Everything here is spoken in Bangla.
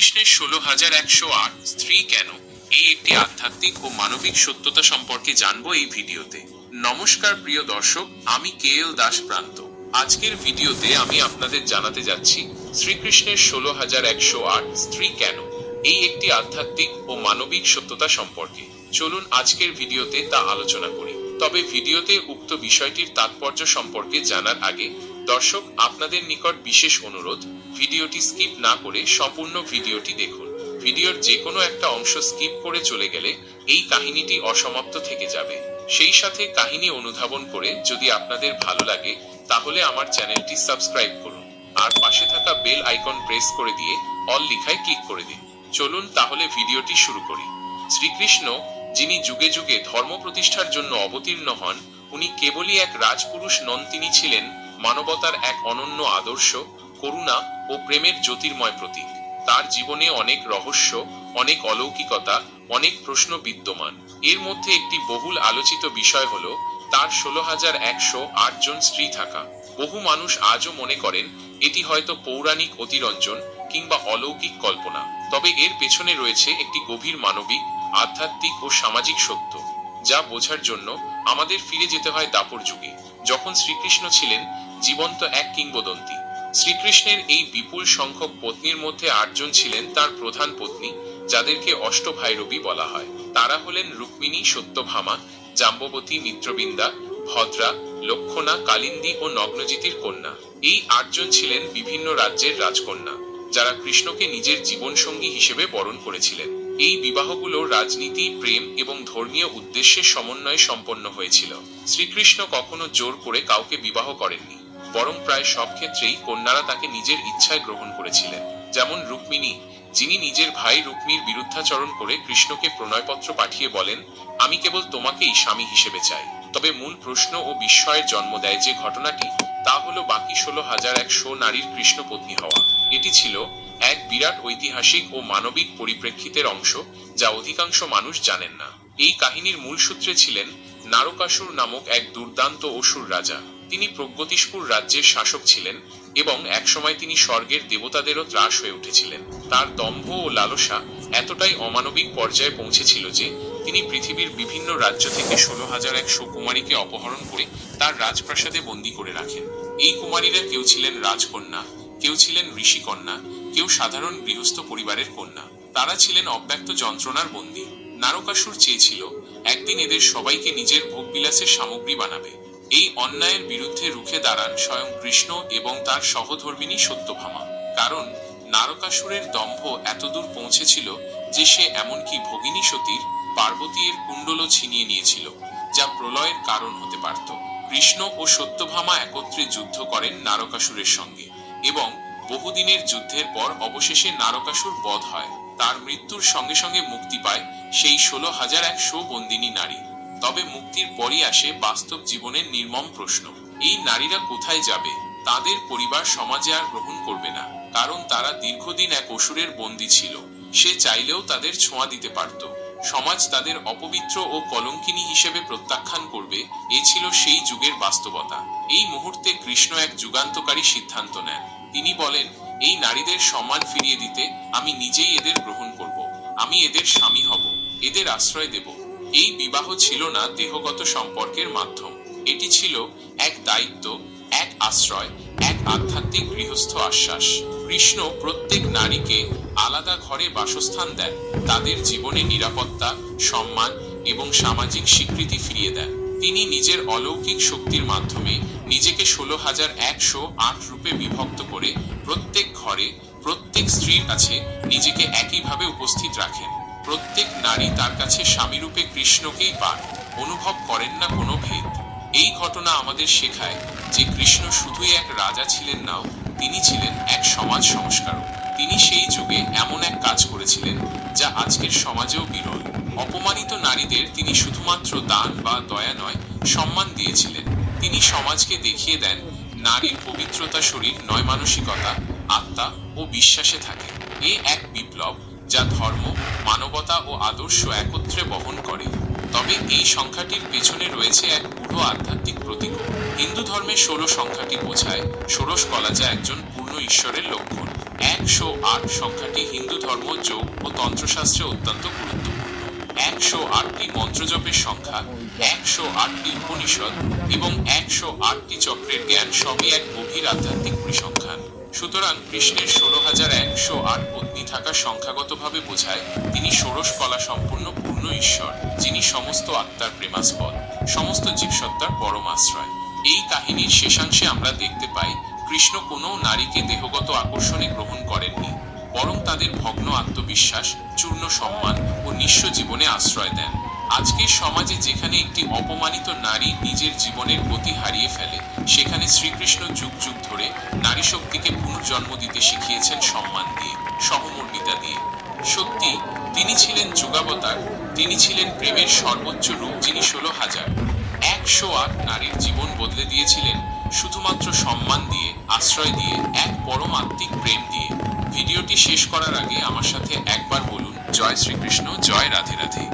শ্রীকৃষ্ণের ষোলো হাজার একশো আট স্ত্রী কেন? এই একটি আধ্যাত্মিক ও মানবিক সত্যতা সম্পর্কে জানব এই ভিডিওতে। নমস্কার প্রিয় দর্শক, আমি কে এল দাস প্রান্ত। আজকের ভিডিওতে আমি আপনাদের জানাতে যাচ্ছি শ্রীকৃষ্ণের ষোলো হাজার একশো আট স্ত্রী কেন? এই একটি আধ্যাত্মিক ও মানবিক সত্যতা সম্পর্কে। চলুন আজকের ভিডিওতে তা আলোচনা করি। তবে ভিডিওতে উক্ত বিষয়টির তাৎপর্য সম্পর্কে জানার আগে দর্শক, আপনাদের নিকট বিশেষ অনুরোধ ভিডিওটি স্কিপ না করে সম্পূর্ণ ভিডিওটি দেখুন। ভিডিওর যে কোনো একটা অংশ স্কিপ করে চলে গেলে এই কাহিনীটি অসমাপ্ত থেকে যাবে। সেই সাথে কাহিনী অনুধাবন করে যদি আপনাদের ভালো লাগে, তাহলে আমার চ্যানেলটি সাবস্ক্রাইব করুন। আর পাশে থাকা বেল আইকন প্রেস করে দিয়ে অল লিখায় ক্লিক করে দিন। চলুন তাহলে ভিডিওটি শুরু করি। শ্রীকৃষ্ণ, যিনি যুগে যুগে ধর্ম প্রতিষ্ঠার জন্য অবতীর্ণ হন, উনি কেবলই এক রাজপুরুষ নন তিনি ছিলেন, মানবতার এক অনন্য আদর্শ করুণা ও প্রেমের জ্যোতির্ময় প্রতীক। তার জীবনে অনেক রহস্য, অনেক অলৌকিকতা, অনেক প্রশ্ন বিদ্যমান। এর মধ্যে একটি বহুল আলোচিত বিষয় হল, তার ষোলো হাজার একশো জন স্ত্রী থাকা। বহু মানুষ আজও মনে করেন, এটি হয়তো পৌরাণিক অতিরঞ্জন কিংবা অলৌকিক কল্পনা। তবে এর পেছনে রয়েছে একটি গভীর মানবিক, আধ্যাত্মিক ও সামাজিক সত্য, যা বোঝার জন্য আমাদের ফিরে যেতে হয় দাপর যুগে, যখন শ্রীকৃষ্ণ ছিলেন জীবন্ত এক কিংবদন্তি। শ্রীকৃষ্ণের এই বিপুল সংখ্যক পত্নীর মধ্যে আটজন ছিলেন তার প্রধান পত্নী, যাদেরকে অষ্টভাইরবী বলা হয়। তারা হলেন রুক্মিণী, সত্যভামা, জাম্ববতী, মিত্রবিন্দা, ভদ্রা লক্ষণা কালিন্দী ও নগ্নজিতির কন্যা। এই আটজন ছিলেন বিভিন্ন রাজ্যের রাজকন্যা, যারা কৃষ্ণকে নিজের জীবনসঙ্গী হিসেবে বরণ করেছিলেন। এই বিবাহগুলো রাজনীতি, প্রেম এবং ধর্মীয় উদ্দেশ্যে সমন্বয়ে সম্পন্ন হয়েছিল। শ্রীকৃষ্ণ কখনো জোর করে কাউকে বিবাহ করেননি। বরং প্রায় সব ক্ষেত্রেই কন্যারা তাকে নিজের ইচ্ছায় গ্রহণ করেছিলেন। যেমন রুক্মিণী, যিনি নিজের ভাই রুক্মির বিরুদ্ধাচরণ করে কৃষ্ণকে প্রণয়পত্র পাঠিয়ে বলেন, আমি কেবল তোমাকেই স্বামী হিসেবে চাই। তবে মূল প্রশ্ন ও বিস্ময়ের জন্ম দেয় যে ঘটনাটি, তা হলো বাকি ষোলো হাজার একশো নারীর কৃষ্ণপত্নী হওয়া। এটি ছিল এক বিরাট ঐতিহাসিক ও মানবিক পরিপ্রেক্ষিতের অংশ যা অধিকাংশ মানুষ জানেন না। এই কাহিনীর মূল সূত্রে ছিলেন নারকাসুর নামক এক দুর্দান্ত অসুর রাজা। তিনি প্রগতিশপুর রাজ্যের শাসক ছিলেন এবং একসময় তিনি স্বর্গের দেবতাদেরও ত্রাস হয়ে উঠেছিলেন। তার দম্ভ ও লালসা এতটাই অমানবিক পর্যায়ে পৌঁছেছিল যে, তিনি পৃথিবীর বিভিন্ন রাজ্য থেকে ষোলো হাজার একশো কুমারীকে অপহরণ করে তার রাজপ্রাসাদে বন্দী করে রাখেন। এই কুমারীরা কেউ ছিলেন রাজকন্যা, কেউ ছিলেন ঋষিকন্যা, কেউ সাধারণ গৃহস্থ পরিবারের কন্যা। তারা ছিলেন অব্যক্ত যন্ত্রণার বন্দী। নারকাসুর চেয়েছিল, একদিন এদের সবাইকে নিজের ভোগবিলাসের সামগ্রী বানাবে। এই অন্যায়ের বিরুদ্ধে রুখে দাঁড়ান স্বয়ং কৃষ্ণ এবং তার সহধর্মিনী সত্যভামা। কারণ নারকাসুরের দম্ভ এতদূর পৌঁছেছিল যে সে এমনকি ভগিনী সতীর পার্বতী এর কুণ্ডলও ছিনিয়ে নিয়েছিল, যা প্রলয়ের কারণ হতে পারত। কৃষ্ণ ও সত্যভামা একত্রে যুদ্ধ করেন নারকাসুরের সঙ্গে এবং বহুদিনের যুদ্ধের পর অবশেষে নারকাসুর বধ হয়। তার মৃত্যুর সঙ্গে সঙ্গে মুক্তি পায় সেই ষোলো হাজার একশো বন্দিনী নারী। তবে মুক্তির পরই আসে বাস্তব জীবনের নির্মম প্রশ্ন। এই নারীরা কোথায় যাবে? তাদের পরিবার সমাজে আর গ্রহণ করবে না, কারণ তারা দীর্ঘদিন এক অসুরের বন্দী ছিল। সে চাইলেও তাদের ছোঁয়া দিতে পারত। সমাজ তাদের অপবিত্র ও কলঙ্কিনী হিসেবে প্রত্যাখ্যান করবে, এ ছিল সেই যুগের বাস্তবতা। এই মুহূর্তে কৃষ্ণ এক যুগান্তকারী সিদ্ধান্ত নেন। তিনি বলেন, এই নারীদের সম্মান ফিরিয়ে দিতে আমি নিজেই এদের গ্রহণ করব। আমি এদের স্বামী হব, এদের আশ্রয় দেব। এই বিবাহ ছিল না দেহগত সম্পর্কের মাধ্যম। এটি ছিল এক দায়িত্ব, এক আশ্রয়, এক আধ্যাত্মিক গৃহস্থ আশ্বাস। কৃষ্ণ প্রত্যেক নারীকে আলাদা ঘরে বাসস্থান দেন, তাদের জীবনে নিরাপত্তা, সম্মান এবং সামাজিক স্বীকৃতি ফিরিয়ে দেন। তিনি নিজের অলৌকিক শক্তির মাধ্যমে নিজেকে ষোলো হাজার একশো আট রূপে বিভক্ত করে প্রত্যেক ঘরে প্রত্যেক স্ত্রীর কাছে নিজেকে একইভাবে উপস্থিত রাখেন। প্রত্যেক নারী তার কাছে স্বামীরূপে কৃষ্ণকেই পান। অনুভব করেন না কোনো ভেদ। এই ঘটনা আমাদের শেখায় যে কৃষ্ণ শুধুই এক রাজা ছিলেন না তিনি ছিলেন এক সমাজ সংস্কারক। তিনি সেই যুগে এমন এক কাজ করেছিলেন যা আজকের সমাজেও বিরল। অপমানিত নারীদের তিনি শুধুমাত্র দান বা দয়া নয়, সম্মান দিয়েছিলেন। তিনি সমাজকে দেখিয়ে দেন, নারীর পবিত্রতা শরীর নয় মানসিকতা, আত্মা ও বিশ্বাসে থাকে। এ এক বিপ্লব। যা ধর্ম, মানবতা ও আদর্শ একত্রে বহন করে। তবে এই সংখ্যাটির পেছনে রয়েছে এক গূঢ় আধ্যাত্মিক প্রতীক হিন্দু ধর্মে ষোলো সংখ্যাটি বোঝায়, ষোড়শ কলা যা একজন পূর্ণ ঈশ্বরের লক্ষণ। একশো আট সংখ্যাটি হিন্দু ধর্ম, যোগ ও তন্ত্রশাস্ত্রে অত্যন্ত গুরুত্বপূর্ণ। একশো আটটি মন্ত্রজপের সংখ্যা, একশো আটটি উপনিষদ এবং একশো আটটি চক্রের জ্ঞান সবই এক গভীর আধ্যাত্মিক পরিসংখ্যান। সুতরাং কৃষ্ণের ষোলো হাজার একশো আট পত্নী থাকা সংখ্যাগতভাবে বোঝায় তিনি ষোড়শ কলা সম্পূর্ণ পূর্ণ ঈশ্বর, যিনি সমস্ত আত্মার প্রেমাস্পদ, সমস্ত জীবসত্তার পরমাশ্রয় এই কাহিনীর শেষাংশে আমরা দেখতে পাই, কৃষ্ণ কোনো নারীকে দেহগত আকর্ষণে গ্রহণ করেননি, বরং তাদের ভগ্ন আত্মবিশ্বাস, চূর্ণ সম্মান ও নিঃস্ব জীবনে আশ্রয় দেন। আজকের সমাজে যেখানে একটি অপমানিত নারী নিজের জীবনের গতি হারিয়ে ফেলে, সেখানে শ্রীকৃষ্ণ যুগ যুগ ধরে নারী শক্তিকে পুনর্জন্ম দিতে শিখিয়েছেন সম্মান দিয়ে, সহমর্মিতা দিয়ে। সত্যি, তিনি ছিলেন যুগাবতার, তিনি ছিলেন প্রেমের সর্বোচ্চ রূপ যিনি ষোলো হাজার। একশো আট নারীর জীবন বদলে দিয়েছিলেন, শুধুমাত্র সম্মান দিয়ে, আশ্রয় দিয়ে, এক পরম আত্মিক প্রেম দিয়ে। ভিডিওটি শেষ করার আগে আমার সাথে একবার বলুন, জয় শ্রীকৃষ্ণ, জয় রাধে রাধে।